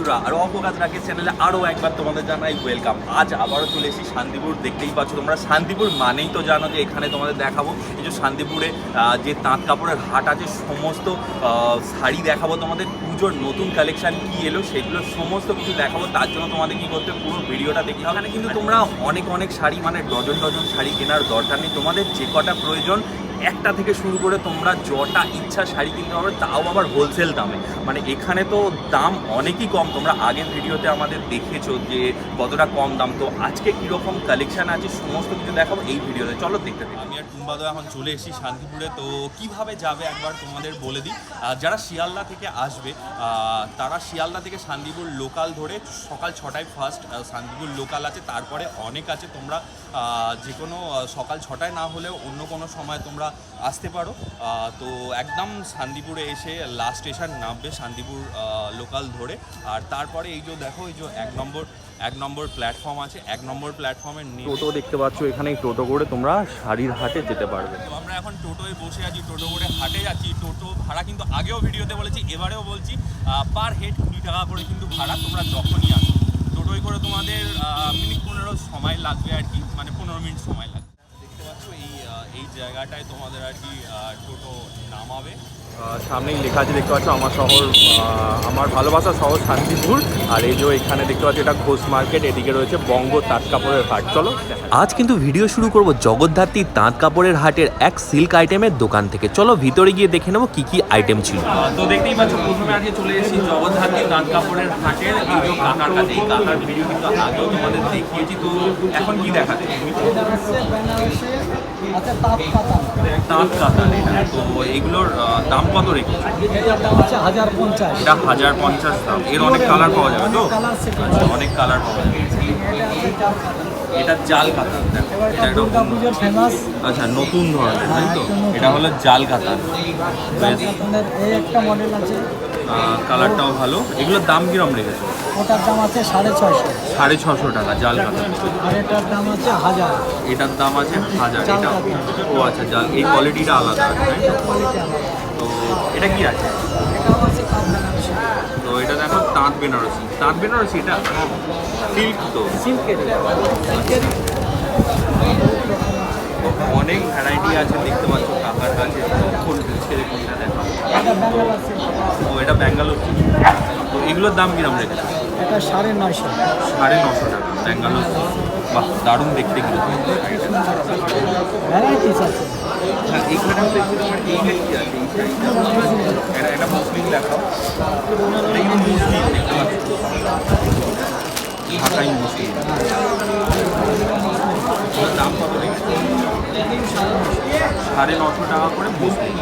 বন্ধুরা, আর অপঘাত রাকেশ চ্যানেলে আরও একবার তোমাদের জানাই ওয়েলকাম আজ আবারও চলে এসেছি শান্তিপুর, দেখতেই পাচ্ছ তোমরা। শান্তিপুর মানেই তো জানো যে এখানে তোমাদের দেখাবো। এই যে শান্তিপুরে যে তাঁত কাপড়ের হাট আছে, সমস্ত শাড়ি দেখাবো তোমাদের। পুজোর নতুন কালেকশান কি এলো সেগুলো সমস্ত কিছু দেখাবো। তার জন্য তোমাদের কি করতে পুরো ভিডিওটা দেখতে হবে। কিন্তু তোমরা অনেক অনেক শাড়ি মানে ডজন ডজন শাড়ি কেনার দরকার নেই। তোমাদের যে কটা প্রয়োজন একটা থেকে শুরু করে তোমরা যটা ইচ্ছা শাড়ি কিনতে পারবে, তাও আবার হোলসেল দামে। মানে এখানে তো দাম অনেকই কম। তোমরা আগের ভিডিওতে আমাদের দেখেছ যে কতটা কম দাম। তো আজকে কীরকম কালেকশান আছে, সমস্ত কিছু দেখাবো এই ভিডিওতে। চলো দেখতে আমি আর টুম্বাদো এখন চলে এসেছি শান্তিপুরে। তো কীভাবে যাবে একবার তোমাদের বলে দিই। যারা শিয়ালদা থেকে আসবে তারা শিয়ালদা থেকে শান্তিপুর লোকাল ধরে সকাল ছটায় ফার্স্ট শান্তিপুর লোকাল আছে, তারপরে অনেক আছে। তোমরা যে কোনো সকাল ছটায় না হলেও অন্য কোনো সময় তোমরা আসতে পারো। তো একদম শান্তিপুরে এসে লাস্ট স্টেশন নামবে শান্তিপুর লোকাল ধরে। আর তারপরে এই যে দেখো, এই যে এক নম্বর এক নম্বর প্ল্যাটফর্ম আছে এক নম্বর প্ল্যাটফর্মের টোটো দেখতে পাচ্ছ এখানে টোটো করে তোমরা শাড়ির হাটে যেতে পারবে। তো আমরা এখন টোটোয় বসে আছি টোটো করে হাটে যাচ্ছি। টোটো ভাড়া কিন্তু আগেও ভিডিওতে বলেছি এবারেও বলছি পার হেড কুড়ি টাকা করে কিন্তু ভাড়া তোমরা যখনই আসো। টোটোয় করে তোমাদের মিনিট পনেরো সময় লাগবে আর কি মানে পনেরো মিনিট সময় লাগবে। দেখতে পাচ্ছ এই এই জায়গাটায় তোমাদের আর কি টোটো নামাবে। সামনেই লেখা আছে দেখতে পাচ্ছ আমার শহর আমার ভালোবাসা শহর শান্তিপুর। আর এই যে এখানে দেখতে পাচ্ছ এটা ঘোষ মার্কেট এদিকে রয়েছে বঙ্গ তাঁত কাপড়ের হাট। চলো আজ কিন্তু ভিডিও শুরু করব জগদ্ধাত্রী তাঁত কাপড়ের হাটের এক সিল্ক আইটেমের দোকান থেকে। চলো ভিতরে গিয়ে দেখে নেব কি কি আইটেম ছিল। তো দেখতেই পাচ্ছ প্রথমে আজকে চলে এসেছি জগদ্ধাত্রী তাঁত কাপড়ের হাটের এই যে কাকার কাছে এই কাকার ভিডিও কিন্তু আগেও তোমাদের দেখিয়েছি তো এখন কি পাতা তাঁত কাতার এটা তো এগুলোর দাম কত রেখেছে? হাজার পঞ্চাশ। এটা হাজার পঞ্চাশ দাম। এর অনেক কালার পাওয়া যাবে তো? আচ্ছা অনেক কালার পাওয়া যাবে। এটা জাল আচ্ছা নতুন ধরনের তাই তো? হ্যাঁ। এটা হলো জাল একটা মডেল আছে। কালারটাও ভালো। এগুলোর দাম কিরম রেখেছে? ওটার দাম আছে সাড়ে ছয়শো। সাড়ে ছশো টাকা জাল কাতার আর এটার দাম আছে হাজার। এটার দাম আছে হাজার। এটা ও আচ্ছা জাল। এই কোয়ালিটিটা আলাদা তো? এটা কি আছে? তো এটা দেখো তাঁত বেনারসি। তাঁত বেনারসি এটা? সিল্ক তো? সিল্কের। অনেক ভ্যারাইটি আছে দেখতে পাচ্ছ কাকার কাছে কোন ছেড়ে কোনটা দেখা। ও এটা ব্যাঙ্গালোর তো এগুলোর দাম কিরম রেখেছে? এটা সাড়ে নয়শো। সাড়ে নশো টাকা ব্যাঙ্গালোর বাহ দারুণ দেখতে কিন্তু। ভ্যারাইটিস আছে। হ্যাঁ দেখছি তোমার এইটা কি আছে এই শাড়িটা এটা এটা মুসলিম দেখাও। এটা কিন্তু মুসলিম দেখতে পাচ্ছ? মুসলিম এগুলোর দাম কত সাড়ে নশো টাকা করে মুসলিম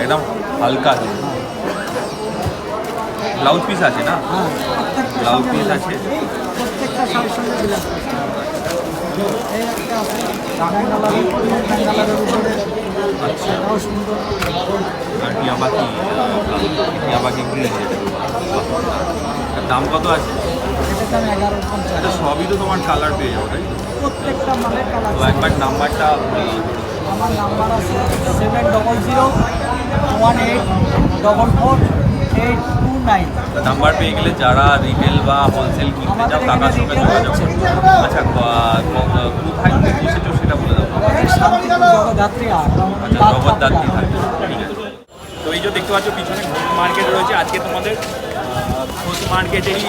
একদম হালকা ব্লাউজ পিস আছে না? হ্যাঁ ব্লাউজ পিস আছে। প্রত্যেকটা আচ্ছা। সুন্দর আর যেটা দাম কত আছে এটার দাম এগারো পঞ্চাশ এটা সবই তো তোমার কালার পেয়ে যাব তাই তো? প্রত্যেকটা মালের কালার তো একবার নাম্বারটা আমার নাম্বার আছে seven double zero one eight double four eight two nine number পেয়ে গেলে যারা রিটেল বা হোলসেল কিনতে চাও কাকার সঙ্গে যোগাযোগ আচ্ছা কোথায় বসেছো আচ্ছা জগদ্ধাত্রী থাকে ঠিক আছে। তো এই যে দেখতে পাচ্ছ পিছনে ঘোষ মার্কেট রয়েছে। আজকে তোমাদের ঘোষ মার্কেটেরই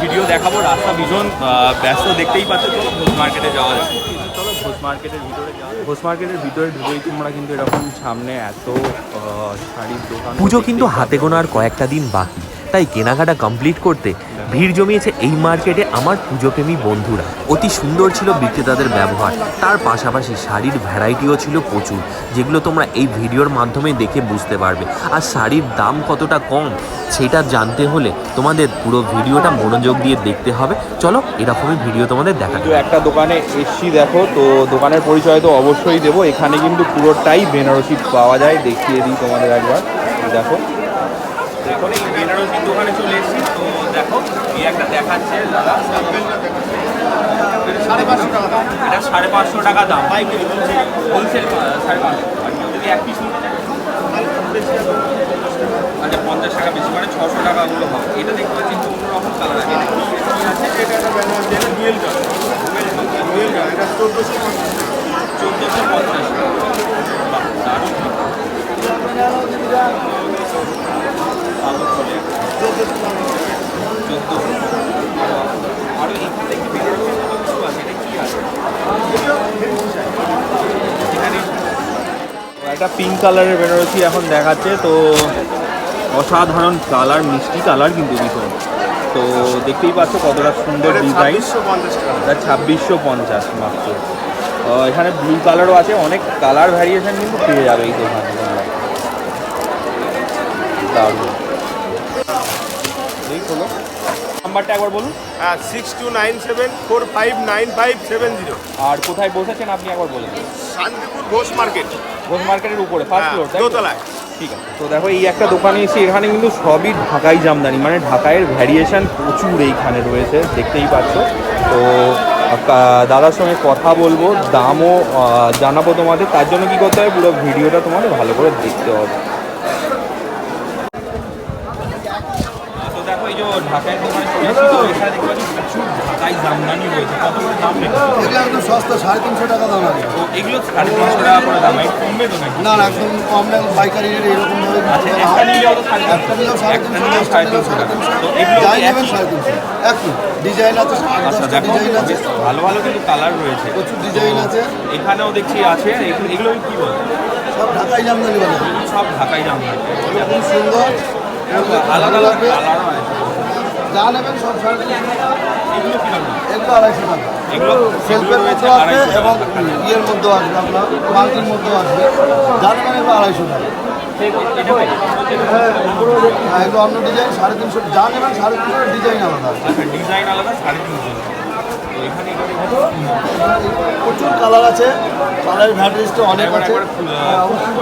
ভিডিও দেখাবো। রাস্তা ভীষণ ব্যস্ত দেখতেই পাচ্ছ তো ঘোষ মার্কেটে যাওয়া যায় চলো ঘোষ মার্কেটের ভিতরে যাওয়া ঘোষ মার্কেটের ভিতরে ঢুকেই তোমরা কিন্তু এরকম সামনে এত শাড়ির দোকান পুজো কিন্তু হাতে গোনার কয়েকটা দিন বাকি। তাই কেনাকাটা কমপ্লিট করতে ভিড় জমিয়েছে এই মার্কেটে আমার পুজোপ্রেমী বন্ধুরা। অতি সুন্দর ছিল বিক্রেতাদের ব্যবহার। তার পাশাপাশি শাড়ির ভ্যারাইটিও ছিল প্রচুর যেগুলো তোমরা এই ভিডিওর মাধ্যমে দেখে বুঝতে পারবে। আর শাড়ির দাম কতটা কম সেটা জানতে হলে তোমাদের পুরো ভিডিওটা মনোযোগ দিয়ে দেখতে হবে। চলো এরকমই ভিডিও তোমাদের দেখা তো একটা দোকানে এসছি দেখো তো দোকানের পরিচয় তো অবশ্যই দেবো। এখানে কিন্তু পুরোটাই বেনারসি পাওয়া যায় দেখিয়ে দিই তোমাদের একবার। দেখো। এখন এই বেনারসির দোকানে চলে এসেছি। তো দেখো এই একটা দেখাচ্ছে দাদা। সাড়ে পাঁচশো টাকা এটা সাড়ে পাঁচশো টাকা দাম। পাইকারি হোলসেল সাড়ে পাঁচশো। যদি এক পিস নিতে আচ্ছা পঞ্চাশ টাকা বেশি মানে ছশো টাকা ওগুলো হবে এটা দেখতে পাচ্ছি একটু অন্যরকম কালার আছে। এটা একটা banner dual colour dual colour এটা চোদ্দোশো পঞ্চাশ বাহ দারুণ চোদ্দোশো আরও এখানে দেখি বেনারসির মতো কিছু আছে এটা কি আছে এখানে একটা পিঙ্ক কালারের বেনারসি এখন দেখাচ্ছে তো অসাধারণ কালার মিষ্টি কালার কিন্তু ভীষণ। তো দেখতেই পাচ্ছ কতটা সুন্দর ডিজাইন ছাব্বিশশো পঞ্চাশ এটা ছাব্বিশশো পঞ্চাশ মাত্র। এখানে ব্লু কালারও আছে অনেক কালার ভ্যারিয়েশন কিন্তু পেয়ে যাবে এই দোকানে। দারুণ। নাম্বারটা একবার বলুন। হ্যাঁ six two nine seven four five nine five seven zero আর কোথায় বসেছেন আপনি একবার বলুন শান্তিপুর ঘোষ মার্কেট। ঘোষ মার্কেটের উপরে ফার্স্ট হ্যাঁ, ফ্লোর দোতলায়। ঠিক আছে তো দেখো এই একটা দোকানে এসে এখানে কিন্তু সবই ঢাকাই জামদানি মানে ঢাকাইয়ের ভ্যারিয়েশন প্রচুর এইখানে রয়েছে দেখতেই পাচ্ছ। তো দাদার সঙ্গে কথা বলব দামও জানাব তোমাদের তার জন্য কি করতে হবে পুরো ভিডিওটা তোমাদের ভালো করে দেখতে হবে তো দেখো এই যে ঢাকায় দোকানে চলে এসেছি তো এখানে দেখতে পাচ্ছি প্রচুর জামদানি রয়েছে। কত করে দাম রেখেছে? এগুলো একদম সস্তা সাড়ে তিনশো টাকা দাম আছে তো এগুলো সাড়ে তিনশো টাকা করে দাম একটু কমবে তো নাকি? না একদম কম দাম পাইকারি রেট এরকম ভাবে আচ্ছা একটা নিলেও তো সাড়ে একটা নিলেও সাড়ে তিনশো সাড়ে তিনশো টাকা। তো এগুলো যাই নেবেন সাড়ে তিনশো। একই ডিজাইন আছে আচ্ছা দেখো আছে। ভালো ভালো কিন্তু কালার রয়েছে। প্রচুর ডিজাইন আছে। এখানেও দেখছি আছে এগুলো কি বলে? সব ঢাকাই জামদানি এগুলো সব ঢাকাই জামদানি। খুব সুন্দর। আলাদা আলাদা কালারও আছে। যা নেবেন সব সাড়ে তিনশো এগুলো এগুলো আড়াইশো টাকা। সেলফের মধ্যেও আসবে এবং ইয়ের মধ্যেও আসবে আপনার মাল্টির মধ্যেও আসবে। যা নেবেন এগুলো আড়াইশো টাকা। হ্যাঁ এগুলো অন্য ডিজাইন সাড়ে তিনশো যা নেবেন সাড়ে তিনশো ডিজাইন আলাদা। আচ্ছা ডিজাইন আলাদা সাড়ে তিনশো প্রচুর কালার আছে। কালারের ভ্যারাইটিসটা অনেক আছে। হ্যাঁ, অবশ্যই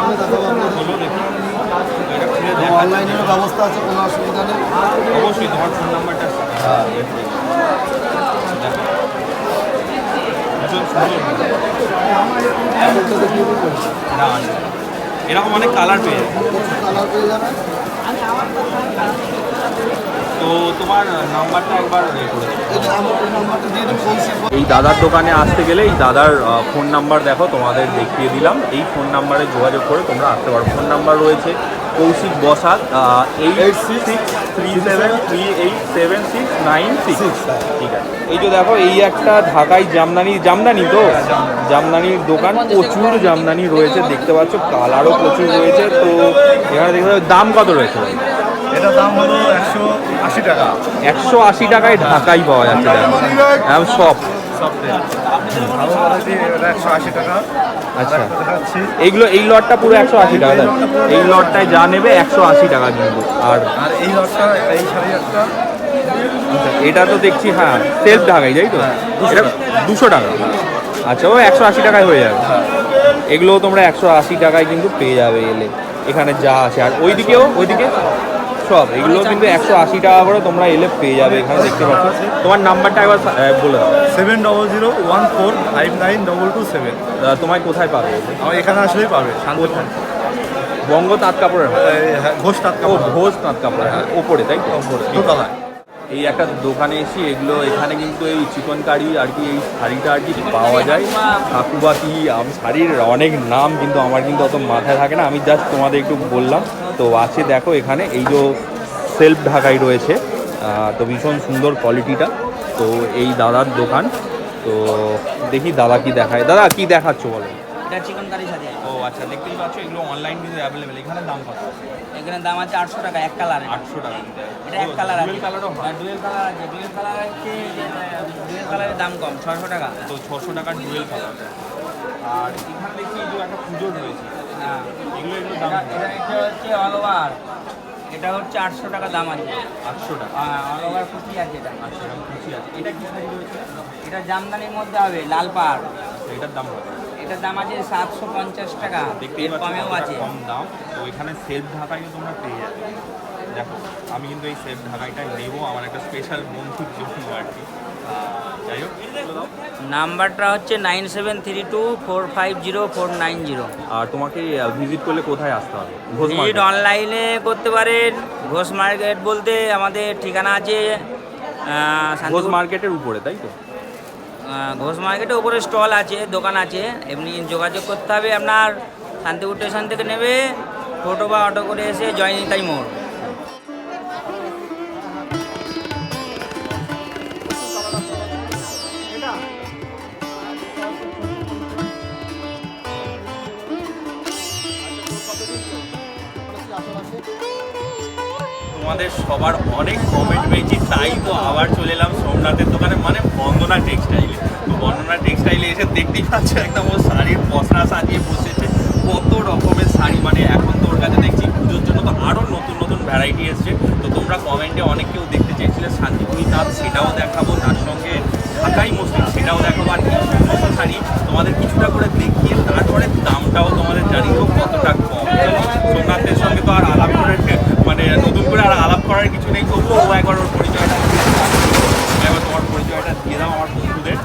অনলাইনেরও ব্যবস্থা আছে কোনো অসুবিধা নেই। অবশ্যই তোমার ফোন নাম্বারটা ভীষণ না, না। এরকম অনেক কালার পেয়ে যাবে। কালার পেয়ে যাবেন তো তোমার নাম্বারটা একবার এই নাম্বারটা দিয়ে এই দাদার দোকানে আসতে গেলে এই দাদার ফোন নাম্বার দেখো তোমাদের দেখিয়ে দিলাম। এই ফোন নাম্বারে যোগাযোগ করে তোমরা আসতে পারো। ফোন নাম্বার রয়েছে Kaushik Basak eight six three seven three eight seven six nine six ঠিক আছে। এই যে দেখো এই একটা ঢাকাই জামদানি জামদানি তো? জামদানির দোকান প্রচুর জামদানি রয়েছে দেখতে পাচ্ছ কালারও প্রচুর রয়েছে তো এখানে দেখতে পাচ্ছ দাম কত রয়েছে? এটা দাম হলো একশো আশি টাকা। একশো আশি টাকায় ঢাকাই পাওয়া যাচ্ছে হ্যাঁ সব। আচ্ছা। এইগুলো এই লটটা পুরো একশো আশি টাকা? এই লটটায় যা নেবে একশো আশি টাকা কিন্তু। আর আর এই লটটা এই শাড়ি একটা। আচ্ছা, এটা তো দেখছি হ্যাঁ সেলফ ঢাকাই তাই তো? এটা দুশো টাকা। আচ্ছা ও একশো আশি টাকায় হয়ে যাবে। এগুলোও তোমরা একশো আশি টাকায় কিন্তু পেয়ে যাবে এলে। এখানে যা আছে আর ওইদিকেও ওইদিকে? সব এগুলো কিন্তু একশো আশি টাকা করে তোমরা এলে পেয়ে যাবে এখানে দেখতে পাচ্ছ। তোমার নাম্বারটা একবার বলে দাও। Seven double zero one four five nine double two seven. তোমায় কোথায় পাবে? আমার এখানে আসলেই পাবে বঙ্গ তাঁত কাপড়ের হ্যাঁ, ঘোষ তাঁত কাপড়। ভোজ তাঁত কাপড়ের ওপরে তাই তো? দোতলায়। এই একটা দোকানে এসে এগুলো এখানে কিন্তু এই চিকন কারি আর কি এই শাড়িটা আর কি পাওয়া যায়। ঠাকুবাতি শাড়ির অনেক নাম কিন্তু আমার কিন্তু অত মাথায় থাকে না আমি জাস্ট তোমাদের একটু বললাম। তো আছে দেখো এখানে। এই যে সেলফ ঢাকাই রয়েছে তো ভীষণ সুন্দর কোয়ালিটিটা তো এই দাদার দোকান তো দেখি দাদা কি দেখায়। দাদা কি দেখাচ্ছ বলো? এটা চিকন কারি সাথে। ও আচ্ছা দেখতেই পাচ্ছ এগুলো অনলাইন কিন্তু অ্যাভেলেবেল এখানে দাম কত? এখানে দাম আছে আটশো টাকা এক কালার আটশো টাকা। এটা এক কালার আছে। কালারও হয়। ডুয়েল কালার আছে। ডুয়েল কালার হচ্ছে ডুয়েল কালারের দাম কম ছশো টাকা। তো ছশো টাকার ডুয়েল কালার আর এখানে দেখি একটা পুজো রয়েছে। হচ্ছে অল ওভার এটা হচ্ছে আটশো টাকা দাম আছে। আটশো টাকা। হ্যাঁ অল ওভার কুচি আছে এটা। আটশো টাকা আছে। এটা কি শাড়ি রয়েছে? এটা জামদানির মধ্যে হবে লাল পাড়। আচ্ছা, এটার দাম এটার দাম আছে সাতশো পঞ্চাশ টাকা। দেখতেই এর কমেও আছে। কম দাম। তো এখানে সেলফ ঢাকাইও তোমরা পেয়ে যাবে। দেখো আমি কিন্তু এই সেফ ঢাকাইটা নেব। আমার একটা স্পেশাল বন্ধুর জন্য আর কি। যাই হোক নাম্বারটা হচ্ছে nine seven three two four five zero four nine zero. আর তোমাকে ভিজিট করলে কোথায় আসতে হবে? ভিজিট অনলাইনে করতে পারেন। ঘোষ মার্কেট বলতে আমাদের ঠিকানা আছে ঘোষ মার্কেটের উপরে তাই তো? ঘোষ মার্কেটের উপরে স্টল আছে দোকান আছে। এমনি যোগাযোগ করতে হবে আপনার শান্তিপুর স্টেশন থেকে নেবে টোটো বা অটো করে এসে জয়নিতাই মোড় তোমাদের সবার অনেক কমেন্ট পেয়েছি, তাই তো আবার চলে এলাম সোমনাথের দোকানে। মানে বন্দনা টেক্সটাইলে তো বন্দনা টেক্সটাইলে এসে দেখতেই পাচ্ছ একদম ও শাড়ির পসরা সাজিয়ে বসেছে। কত রকমের শাড়ি মানে এখন তোর কাছে দেখছি পুজোর জন্য তো আরও নতুন নতুন ভ্যারাইটি এসছে। তো তোমরা কমেন্টে অনেক কেউ দেখতে চেয়েছিলে, শান্তিপুরি তাঁত সেটাও দেখাবো, তার সঙ্গে ঢাকাই মসজিদ সেটাও দেখাবো। আর এই শাড়ি তোমাদের কিছুটা করে দেখিয়ে তারপরে দামটাও তোমাদের জানিয়ে কতটা কম। সোমনাথের সঙ্গে তো আর আলাপ করে মানে নতুন করে আর আলাপ করার কিছু নেই তবুও ও একবার ওর পরিচয়টা। একবার তোমার পরিচয়টা দিয়ে দাও আমার বন্ধুদের।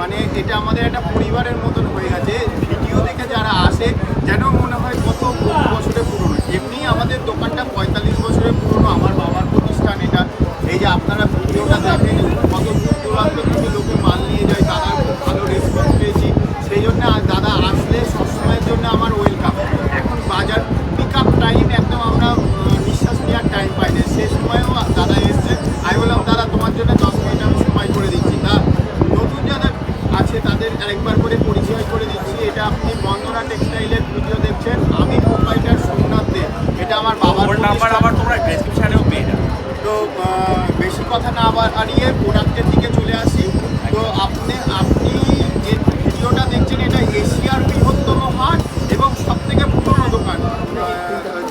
মানে এটা আমাদের একটা পরিবারের মতন হয়ে গেছে। ভিডিও দেখে যারা আসে যেন মনে হয় কত বহু বছরের পুরনো। এমনি আমাদের দোকানটা পঁয়তাল্লিশ বছরের পুরনো আমার বাবার প্রতিষ্ঠান এটা। এই যে আপনারা ভিডিওটা দেখেন কত না প্রোডাক্টের দিকে চলে আসি। তো আপনি আপনি যে ভিডিওটা দেখছেন, এটা এশিয়ার বৃহত্তম হাট এবং সব থেকে পুরনো দোকান।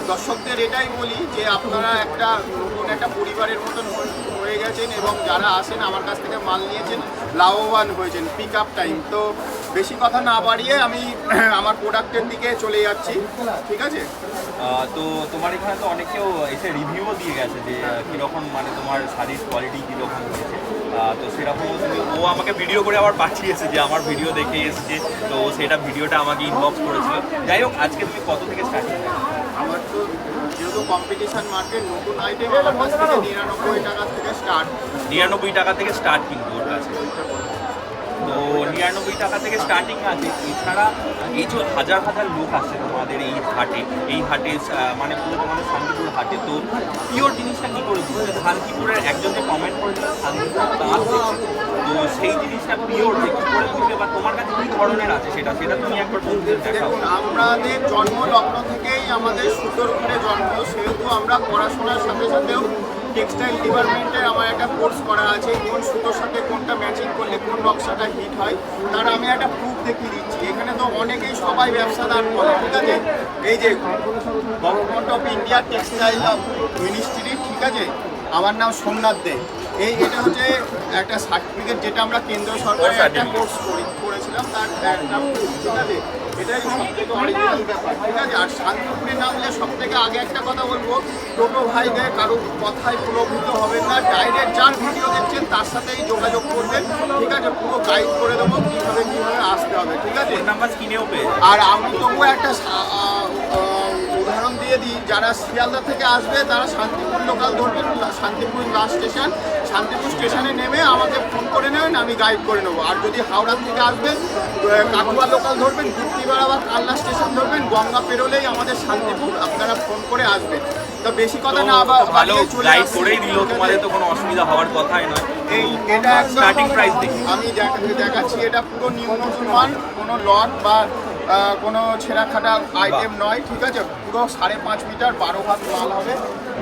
দর্শকদের এটাই বলি যে আপনারা একটা নতুন একটা পরিবারের মতন হয়ে- গেছেন এবং যারা আসেন আমার কাছ থেকে মাল নিয়েছেন, লাভবান হয়েছেন পিক আপ টাইম তো বেশি কথা না বাড়িয়ে আমি আমার প্রোডাক্টের দিকে চলে যাচ্ছি। ঠিক আছে? তো তোমার এখানে তো অনেক কেউ এসে রিভিউও দিয়ে গেছে যে কীরকম মানে তোমার শাড়ির কোয়ালিটি কীরকম হয়েছে। তো সেরকম তুমি ও আমাকে ভিডিও করে আবার পাঠিয়েছে যে আমার ভিডিও দেখে এসছে। তো সেটা ভিডিওটা আমাকে ইনবক্স করেছিল। যাই হোক আজকে তুমি কত থেকে স্টার্টিং আমার তো যেহেতু কম্পিটিশন মার্কেট নতুন আইটেম নিরানব্বই টাকা থেকে স্টার্ট নিরানব্বই টাকা থেকে স্টার্ট কিন্তু ওর কাছে। তো নিরানব্বই টাকা থেকে স্টার্টিং আছে। এছাড়া এই যে হাজার হাজার লোক আসছে তোমাদের এই হাটে এই হাটে মানে পুরো তোমাদের শান্তিপুর হাটে। তো পিওর জিনিসটা কী করে বুঝবে শান্তিপুরের একজন যে কমেন্ট করেছিল, শান্তিপুর তো সেই জিনিসটা পিওর যে কী করে বুঝবে বা তোমার কাছে কী ধরনের আছে সেটা? সেটা তুমি একবার দেখাও। দেখুন আমাদের জন্ম লগ্ন থেকেই আমাদের সুতোর উপরে জন্ম, সেহেতু আমরা পড়াশোনার সাথে সাথেও টেক্সটাইল ডিপার্টমেন্টের আমার একটা কোর্স করা আছে, কোন সুতোর সাথে কোনটা ম্যাচিং করলে কোন নকশাটা হিট হয়, তার আমি একটা প্রুফ দেখিয়ে দিচ্ছি। এখানে তো অনেকেই সবাই ব্যবসাদার করে ঠিক আছে? এই যে government of India textile ministry, ঠিক আছে? আমার নাম সোমনাথ দে। এই এটা হচ্ছে একটা সার্টিফিকেট যেটা আমরা কেন্দ্র সরকারের একটা কোর্স করি করেছিলাম তার একটা ঠিক আছে? এটাই সব অরিজিনাল ব্যাপার ঠিক আছে? আর শান্তিপুরে নামলে সব থেকে আগে একটা কথা বলব টোটো ভাইদের কারও কথায় প্রলোভিত হবেন না ডাইরেক্ট যার ভিডিও দেখছেন তার সাথেই যোগাযোগ করবেন ঠিক আছে? পুরো গাইড করে দেবো কীভাবে কীভাবে আসতে হবে ঠিক আছে? নাম্বার কিনেও পেয়ে আর আমি তবুও একটা উদাহরণ দিয়ে দিই যারা শিয়ালদা থেকে আসবে তারা শান্তিপুর লোকাল ধরবেন শান্তিপুর লাস্ট স্টেশন শান্তিপুর স্টেশনে নেমে আমাকে ফোন করে নেবেন আমি গাইড করে নেব। আর যদি হাওড়া থেকে আসবেন কাকুয়া লোকাল ধরবেন গুপ্তিপাড়া বা কাল্লা স্টেশন ধরবেন গঙ্গা পেরোলেই আমাদের শান্তিপুর আপনারা ফোন করে আসবেন। তো বেশি কথা না বা- ভালো গাইড করেই দিল তোমাদের তো কোনো অসুবিধা হওয়ার কথাই নয়। এই এটা স্টার্টিং প্রাইস দেখি। আমি দেখাচ্ছি এটা পুরো নিউ নতুন মাল কোনো লট বা কোনো ছেঁড়াখাটা আইটেম নয় ঠিক আছে? পুরো সাড়ে পাঁচ মিটার বারো হাত মাল হবে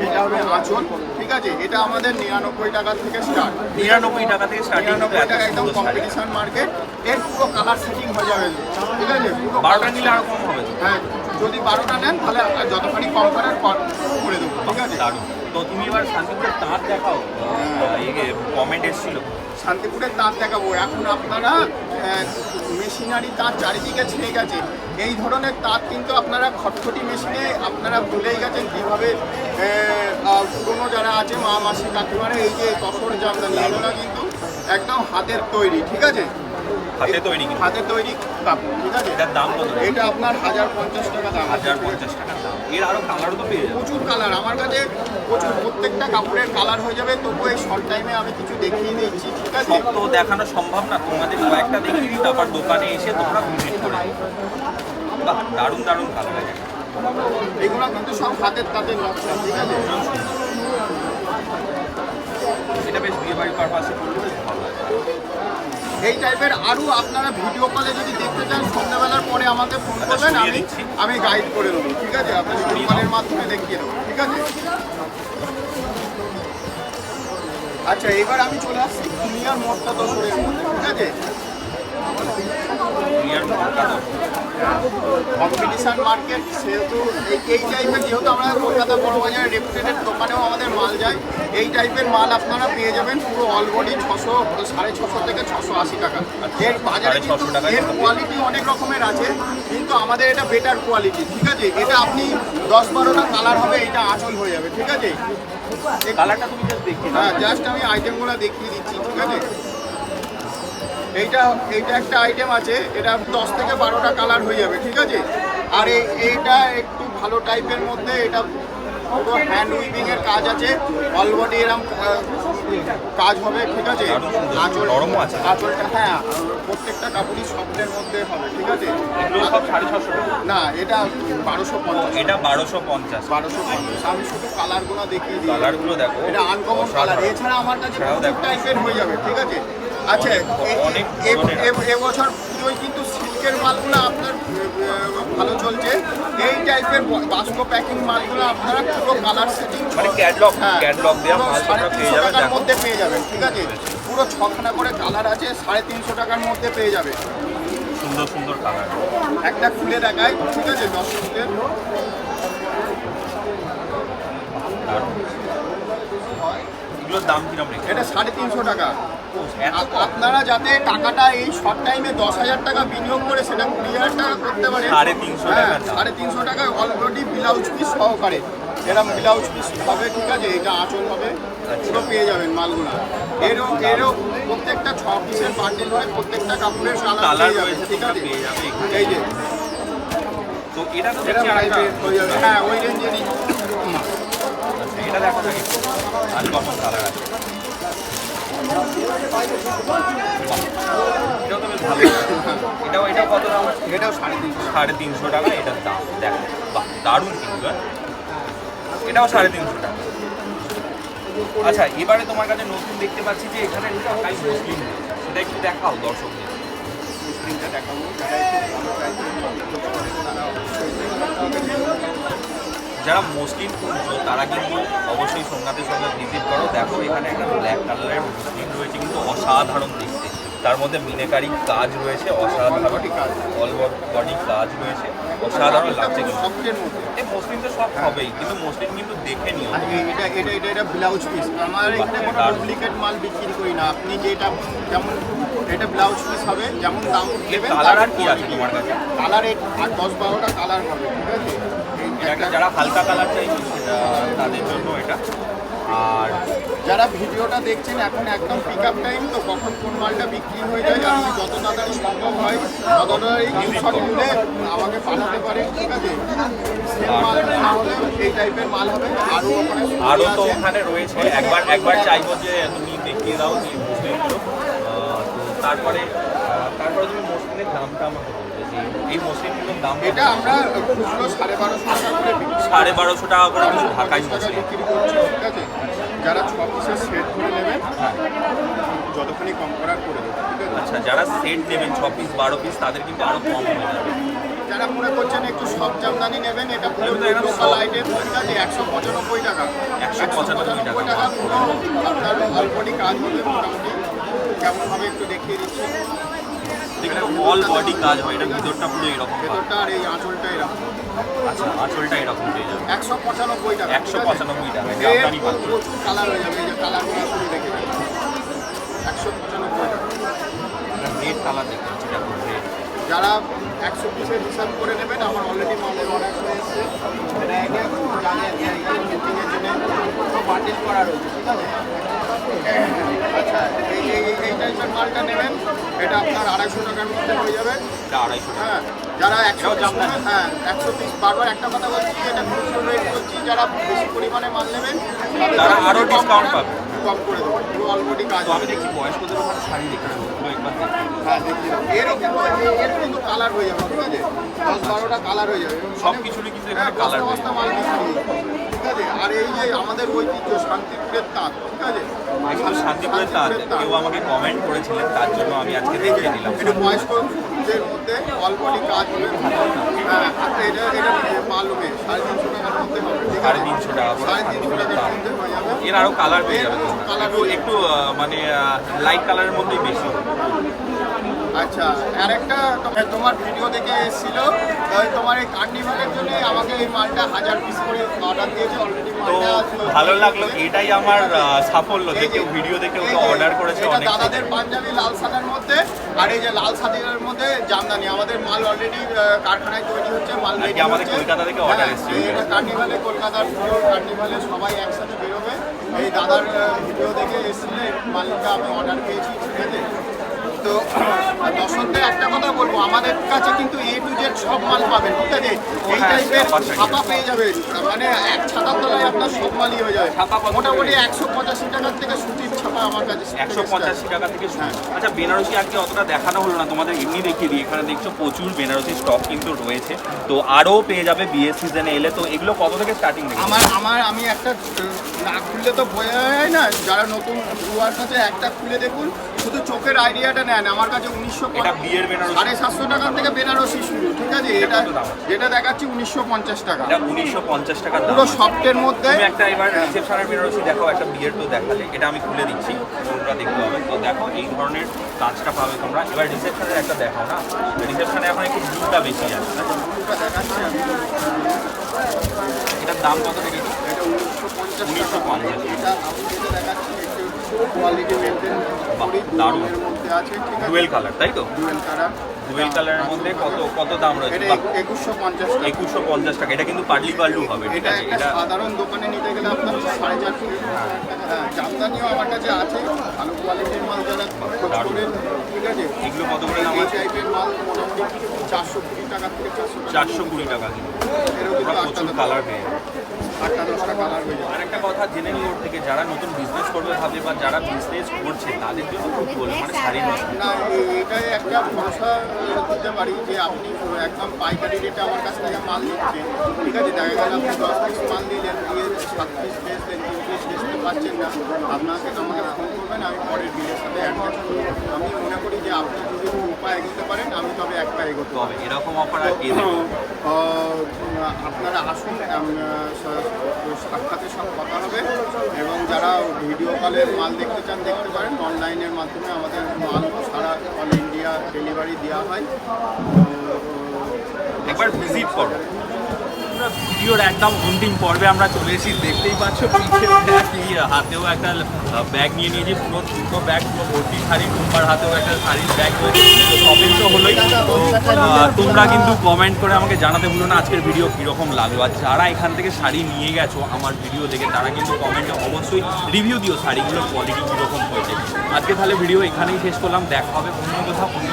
এটা হবে আঁচল ঠিক আছে? এটা আমাদের নিরানব্বই টাকা থেকে স্টার্ট নিরানব্বই টাকা থেকে স্টার্ট নিরানব্বই টাকা একদম কম্পিটিশন মার্কেট এর পুরো কালার সেটিং হয়ে যাবে ঠিক আছে? পুরো বারোটা নিলে আরও কম হবে। হ্যাঁ যদি বারোটা নেন তাহলে যতখানি কম করার কর- করে দেবো ঠিক আছে? দারুণ। তো তুমি এবার শান্তিপুরের তাঁত দেখাও। কমেন্ট এসেছিল। শান্তিপুরের তাঁত দেখাবো। এখন আপনারা মেশিনারি তাঁত চারিদিকে ছেয়ে গেছে। এই ধরনের তাঁত কিন্তু আপনারা খটখটি মেশিনে আপনারা ভুলেই গেছেন। কীভাবে পুরনো যারা আছে মা মাসি কাকিমারা এই যে তসর জামদানি এগুলো কিন্তু একদম হাতের তৈরি ঠিক আছে? হাতে তৈরি হাতের তৈরি কাপড় ঠিক আছে? এটার দাম কত? এটা আপনার হাজার পঞ্চাশ টাকা দাম। হাজার পঞ্চাশ টাকা দাম। এর আরও কালারও তো পেয়ে যাবে। প্রচুর কালার আমার কাছে প্রচুর প্রত্যেকটা কাপড়ের কালার হয়ে যাবে তবু এই শর্ট টাইমে আমি কিছু দেখিয়ে দিচ্ছি ঠিক আছে? সব তো দেখানো সম্ভব না তোমাদের কয়েকটা দেখিয়ে দিই তারপর দোকানে এসে তোমরা ভিজিট করে বাহ দারুণ দারুণ লাগে। এগুলো কিন্তু সব হাতের তাঁতের নকশা ঠিক আছে? এটা বেশ বিয়ে বাড়ির পারপাসে করলে বেশ ভালো লাগে। এই টাইপের আরও আপনারা ভিডিও কলে যদি দেখতে চান সন্ধ্যাবেলার পরে আমাকে ফোন করবেন আমি আমি গাইড করে দেবো ঠিক আছে? আপনি ভিডিও কলের মাধ্যমে দেখিয়ে দেবো ঠিক আছে? আচ্ছা এবার আমি চলে আসছি দুনিয়ার মতটা তো ঠিক আছে? কম্পিটিশন মার্কেট সেহেতু এই- টাইপের যেহেতু আমরা কলকাতা বড় বাজারে রেপুটেটেড দোকানেও আমাদের মাল যায় এই টাইপের মাল আপনারা পেয়ে যাবেন পুরো অল বডি ছশো সাড়ে ছশো থেকে ছশো আশি টাকা। এর বাজারে ছশো কিন্তু এর কোয়ালিটি অনেক রকমের আছে কিন্তু আমাদের এটা বেটার কোয়ালিটি ঠিক আছে? এটা আপনি দশ বারোটা কালার হবে এটা আঁচল হয়ে যাবে ঠিক আছে? কালারটা তুমি জাস্ট দেখিয়ে হ্যাঁ জাস্ট আমি আইটেমগুলো দেখিয়ে দিচ্ছি ঠিক আছে? এইটা এইটা একটা আইটেম আছে এটা দশ থেকে বারোটা কালার হয়ে যাবে ঠিক আছে? আর এই এইটা একটু ভালো টাইপের মধ্যে এটা পুরো হ্যান্ড উইভিং এর কাজ আছে অল বডি এরম কাজ হবে ঠিক আছে। আঁচল নরমও আছে। আঁচলটা হ্যাঁ প্রত্যেকটা কাপড়ই স্বপ্নের মধ্যে হবে ঠিক আছে? এগুলো সব সাড়ে ছশো না এটা বারোশো পঞ্চাশ। এটা বারোশো পঞ্চাশ। বারোশো পঞ্চাশ। আমি শুধু কালারগুলো দেখিয়ে দিই। কালারগুলো দেখো। এটা আনকমন কালার এছাড়া আমার কাছে। টাইপের হয়ে যাবে ঠিক আছে? আচ্ছা এবছর পুজোয় কিন্তু সিল্কের মালগুলো আপনার ভালো চলছে। এই টাইপের বাস্কো প্যাকিং মালগুলো আপনারা পুরো কালার সেটিং মানে ক্যাটলগ ক্যাটলগ দেওয়া মাল সাড়ে পেয়ে তিনশো টাকার মধ্যে পেয়ে যাবেন ঠিক আছে? পুরো ছখানা করে কালার আছে সাড়ে তিনশো টাকার মধ্যে পেয়ে যাবে। সুন্দর সুন্দর কালার একটা খুলে দেখায় ঠিক আছে? দর্শকদের এগুলোর দাম রেখে এটা সাড়ে তিনশো টাকা। আপনারা যাতে টাকাটা এই শর্ট টাইমে দশ হাজার টাকা বিনিয়োগ করে সেটা কুড়ি হাজার টাকা করতে পারে সাড়ে তিনশো টাকা সাড়ে তিনশো টাকা অলরেডি ব্লাউজ পিস সহকারে। এরম ব্লাউজ পিস হবে ঠিক আছে এটা আঁচল হবে পুরো পেয়ে যাবেন মালগুলো। এরও এরও প্রত্যেকটা ছ পিসের বান্ডেল হয় প্রত্যেকটা কাপড়ের কালার কালার পেয়ে রয়েছে ঠিক আছে? যাবে। এই যে। তো এটা হয়ে যাবে। হ্যাঁ ওই রেঞ্জেরই এটা দেখো। নাকি আর আছে? এটাও তো বেশ ভালো। এটাও এটাও কত দাম? এটাও সাড়ে তিনশো সাড়ে তিনশো টাকা, এটার দাম। দেখো, বাহ, দারুণ কিন্তু হ্যাঁ? এটাও সাড়ে তিনশো টাকা। আচ্ছা এবারে তোমার কাছে নতুন দেখতে পাচ্ছি যে এখানে মুসলিম। সেটা একটু দেখাও দর্শকদের। দেখাবো যারা মুসলিম খুঁজছো তারা কিন্তু অবশ্যই সোমনাথের সঙ্গে ভিজিট করো। দেখো এখানে একটা ব্ল্যাক কালারের মুসলিম রয়েছে কিন্তু অসাধারণ দেখতে। তার মধ্যে মিনেকারি কাজ রয়েছে অসাধারণ কাজ। অল বডি কাজ রয়েছে অসাধারণ লাগছে কিন্তু। মুসলিম তো সব হবেই কিন্তু মুসলিম কিন্তু দেখে নিও। এটা এটা এটা এটা ব্লাউজ পিস আমার এখানে কোনো ডুপ্লিকেট মাল বিক্রি করি না। আপনি যেটা যেমন এটা ব্লাউজ পিস হবে যেমন দাম নেবেন কালার আর কি আছে তোমার কাছে? কালার আর দশ বারোটা কালার হবে ঠিক আছে? একটা- যারা হালকা কালার সেটা তাদের জন্য এটা। আর যারা ভিডিওটা দেখছেন এখন একদম পিক আপ টাইম তো কখন কোন মালটা বিক্রি হয়ে যায় আপনি যত তাড়াতাড়ি সম্ভব হয় তত তাড়াতাড়ি স্ক্রিনশট তুলে আমাকে পাঠাতে পারেন ঠিক আছে? এই টাইপের মাল হবে আরও আরও তো ওখানে রয়েছে। একবার একবার চাইব যে তুমি দেখিয়ে দাও তারপরে তারপরে তুমি মুসলিমের দামটা আমাকে বলবে যে এই মুসলিমগুলোর দাম এটা আমরা খুচরো সাড়ে বারোশো টাকা করে সাড়ে বারোশো টাকা করে কিন্তু ঢাকায় মুসলিম বিক্রি করছি ঠিক আছে? যারা ছ পিসের সেট করে নেবেন যতখানি কম করার করে দেবো ঠিক আছে? আচ্ছা যারা সেট নেবেন ছ পিস বারো পিস তাদের কিন্তু আরও কম হয়ে যাবে। যারা মনে করছেন একটু সব জামদানি নেবেন এটা পুরো লোকাল আইটেম ঠিক আছে? একশো পঁচানব্বই টাকা। 195 টাকা। টাকা আপনার অল্পটি কাজ হবে মোটামুটি। কেমন হবে একটু দেখিয়ে দিচ্ছি? দেখলে অল বডি কাজ হয় এটা ভিতরটা পুরো এরকম। ভেতরটা আর এই আঁচলটা এরকম। আচ্ছা আঁচলটা এরকম পেয়ে যাবে। একশো পঁচানব্বই টাকা একশো পঁচানব্বই টাকা প্রচুর কালার হয়ে যাবে এই যে কালারগুলো শুরু দেখে একশো পঁচানব্বই টাকা। রেড কালার দেখতে পাচ্ছি দেখো রেড যারা একশো পিসের হিসাব করে নেবেন আমার অলরেডি মালের হয়ে এসছে। এটা জানেন মিটিংয়ের জন্য বান্ডিল করা রয়েছে ঠিক আছে আচ্ছা এই এই টাইপের মালটা নেবেন এটা আপনার আড়াইশো টাকার মধ্যে হয়ে যাবে আড়াইশো হ্যাঁ যারা একশো হ্যাঁ একশো পিস বারবার একটা কথা বলছি এটা খুচরো রেট করছি যারা বেশি পরিমাণে মাল নেবেন তারা জন্য আরও কম করে- পাবে। কম করে দেবো পুরো অলরেডি কাজ আমি দেখছি বয়স্কদের ওখানে শাড়ি দেখি হ্যাঁ দেখি। এরও কিন্তু এর কিন্তু কালার হয়ে যাবে। ঠিক আছে দশ বারোটা কালার হয়ে যাবে। সব কিছুরই কিন্তু বস্তা মাল বিক্রি ঠিক আছে? আর এই যে আমাদের ঐতিহ্য শান্তিপুরের তাঁত ঠিক আছে? একদম শান্তিপুরের তাঁত কেউ আমাকে কমেন্ট করেছিলেন তার জন্য আমি আজকে দেখিয়ে দিলাম এটা বয়স্কদের মধ্যে অল্পটি কাজ হবে। হ্যাঁ এটা এটা মালুমে সাড়ে তিনশো টাকার মধ্যে হবে সাড়ে তিনশো টাকা সাড়ে তিনশো টাকার মধ্যে হয়ে যাবে। এর আরও কালার পেয়ে যাবে একটু একটু মানে লাইট কালারের মধ্যেই বেশি আচ্ছা আর একটা তোমার- ভিডিও দেখে এসেছিল। তোমার এই কার্নিভালের জন্য আমাকে এই মালটা হাজার পিস করে অর্ডার দিয়েছে অলরেডি ভালো লাগল এটাই আমার সাফল্য যে কেউ ভিডিও দেখে ওকে অর্ডার করেছে অনেক দাদাদের পাঞ্জাবি লাল সাদার মধ্যে আর এই যে লাল সাদের মধ্যে জামদানি। আমাদের মাল অলরেডি কারখানায় তৈরি হচ্ছে মাল ready আমাদের। কলকাতা থেকে order হ্যাঁ, এসছে। এটা কার্নিভালে কলকাতার পুরো কার্নিভালে সবাই একসাথে বেরোবে। এই দাদার ভিডিও দেখে এসেছিলে মালটা আমি অর্ডার পেয়েছি ঠিক আছে? তো দর্শকদের একটা কথা বলব আমাদের কাছে কিন্তু এ টু জেড সব মাল পাবেন ঠিক আছে? এই হ্যাঁ, টাইপের অবশ্যই। ছাপা পেয়ে যাবেন মানে এক ছাতার তলায় আপনার সব মালই হয়ে যাবে? মোটামুটি একশো পঁচাশি টাকার থেকে সুতির ছাপা আমার কাছে একশো পঁচাশি টাকা থেকে শুরু। আচ্ছা বেনারসি আজকে অতটা দেখানো হলো না তোমাদের এমনি দেখিয়ে দিই। এখানে দেখছ প্রচুর বেনারসি স্টক কিন্তু রয়েছে। তো আরও পেয়ে যাবে বিএস সিজনে এলে। তো এগুলো কত থেকে স্টার্টিং আমার আমার আমি একটা না খুললে তো বোঝা যায় না? যারা নতুন ভিউয়ার্স আছে একটা খুলে দেখুন। শুধু চোখের আইডিয়াটা নেন আমার কাছে উনিশশো এটা বিয়ের বেনারসি। সাড়ে সাতশো টাকা থেকে বেনারসি শুরু ঠিক আছে? এটা? যেটা দেখাচ্ছি উনিশশো পঞ্চাশ টাকা। এটা উনিশশো পঞ্চাশ টাকা পুরো। সফটের মধ্যে একটা এবার রিসেপশনের বেনারসি দেখো একটা বিয়ের তো দেখালে। এটা আমি খুলে দিচ্ছি তোমরা দেখতে হবে। তো দেখো এই ধরনের কাজটা পাবে তোমরা। এবার রিসেপশনের একটা দেখাও না? রিসেপশনে এখন একটু ব্লুটা বেশি আছে। এটার দাম কত রেখেছি এটা উনিশশো পঞ্চাশ উনিশশো পঞ্চাশ। এটা আমি যেটা দেখাচ্ছি কোয়ালিটি মেনটেন করি দারুণ। মধ্যে আছে ঠিক আছে? ডুয়েল কালার তাই তো? ডুয়েল কালার ডুয়েল কালারের মধ্যে কত কত দাম রয়েছে? এটা বাহ, একুশশো পঞ্চাশ টাকা। একুশশো পঞ্চাশ টাকা। এটা কিন্তু পার্লি পার্লু হবে ঠিক আছে। এটা সাধারণ দোকানে নিতে গেলে আপনার সাড়ে চারশো হ্যাঁ। জামদানিও আমার কাছে আছে। ভালো কোয়ালিটির মাল যারা দারুণ। ঠিক আছে? এগুলো কত করে দাম আছে? টাইপের মাল মোটামুটি টাকা থেকে চারশো টাকা। এরকম প্রচুর কালার পেয়ে। আটটা দশটা কালার হয়ে যাবে। আরেকটা কথা জেনে নিই ওর থেকে যারা নতুন বিজনেস করবে ভাবে বা যারা বিজনেস করছে তাদের জন্য খুব বলে মানে শাড়ি নষ্ট না এটাই একটা ভরসা দিতে পারি যে আপনি একদম পাইকারি রেটে আমার কাছ থেকে মাল নিচ্ছেন। ঠিক আছে দেখা গেল আপনি দশ পিস মাল দিলেন দিয়ে সাত পিস বেচলেন তিন পিস বেচতে পারছেন না। আপনাকে আমাকে ফোন করবেন আমি পরের বিলের সাথে অ্যাডভান্স করব। আমি মনে করি যে আপনি যদি দু পা এগোতে পারেন আমি তবে এক পা এগোতে তবে এরকম অফার আর আপনারা আসুন আম, সা- সাক্ষাতে সব কথা হবে এবং যারা ভিডিও কলের মাল দেখতে চান দেখতে পারেন। অনলাইনের মাধ্যমে আমাদের মাল সারা অল ইন্ডিয়া ডেলিভারি দেওয়া হয়। একবার ভিজিট করো ভিডিওর একদম অন্তিম পর্বে আমরা চলে এসেছি। দেখতেই পাচ্ছ হাতেও একটা ব্যাগ নিয়ে নিয়েছি, পুরো দুটো ব্যাগ পুরো ভর্তি শাড়ি টুম্বার হাতেও একটা শাড়ির ব্যাগ রয়েছে শপিং তো হলোই। তোমরা কিন্তু কমেন্ট করে আমাকে জানাতে ভুলো না আজকের ভিডিও কীরকম লাগল। আর যারা এখান থেকে শাড়ি নিয়ে গেছো আমার ভিডিও দেখে, তারা কিন্তু কমেন্টে অবশ্যই রিভিউ দিও শাড়িগুলোর কোয়ালিটি কীরকম হয়েছে। আজকে তাহলে ভিডিও এখানেই শেষ করলাম, দেখা হবে অন্য কোথাও, অন্য